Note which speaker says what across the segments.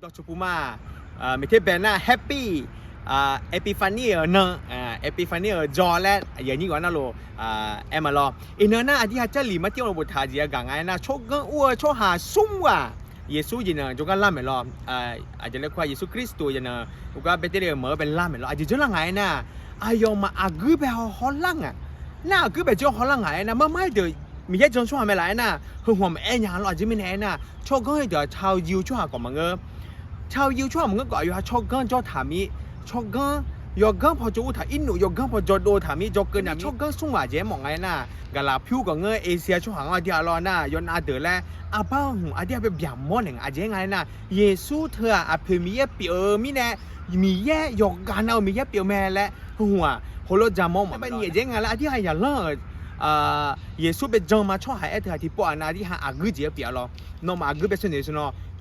Speaker 1: ดอกชูปูมาเอ่อมที่เบนน่าแฮปปี้เอพิฟานีเออเนออ่เอพิฟานีเออจอและอย่างนี้กว่านั่นโลอ่เอมาลออีเนอร์น่ะที่ฮัจจ์ลีมาที่ยวบุตรทาจีกังไงน่ะโชคเงินอโชคหาซุ่มว่ะเยซูยินเนอร์จงกันล่ามเหรออาจจะเรียกว่าเยซูคริสต์ตัวยินเนอร์ก็เป็นที่เรียกเหมือเป็นล่ามเหรออาจจะเจอละไงน่ะอายอมมาอากือไปฮอลลังอะน่ากือไปเจอฮอลลังไงน่ะมาไม่เดือมีแค่จนช่วยไม่ไรนะหัวมันเอ็นยางหลอจะไม่แน่นะโชคก็ให้เดี๋ยวชาวยิวช่วยหากว่ามึงเอ ชาวยิวชอบมึงก็อยู่ฮะชอบกันจอถามีชอบกันยอกกันพอจูถ้าอินุนูยอกกันพอจอดูถามีจอกเกินนะชอบกันสุ่งว่าเจ๊มองไงน่ะกะลาพิวกับเงยเอเชียช่วงหางอาเดียรอน่ะย้อนอาเดือแล้วอาบ้าหูอาเดียไปเบียมมอนึ่งอาเจ๊ไงน่ะเยซูเธออาเพมีเยปีเออมีแน่มีแย่ยกกันเอามีแย่เปียวแม่และหัวโฮโลจามองมันเป็นเยเจ๊ไงละอาเดียอย่าเลิกเยซูเป็นจอมาช่วยหายเอเธอที่ปอนาที่หาอากุเจียเปียรอนอมาอากุเป็นเส่วนไหนส่วนนอ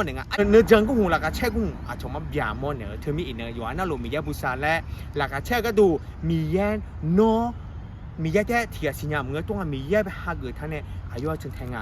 Speaker 1: นเนี่ยเนื้อจังกุ้งราคาเชื่อกุ้งอาชมมาบยามอนเนี่ยเธอมีอีกเนื้ออยู่อันนั้นลมียาบุษาและราคาเชื่อก็ดูมีแย่นอมีแย่แต่ที่สิญญาเมื่อต้องมีแย่ไปหาเกิดท่านเนี่ยอายุจึงแทงงาน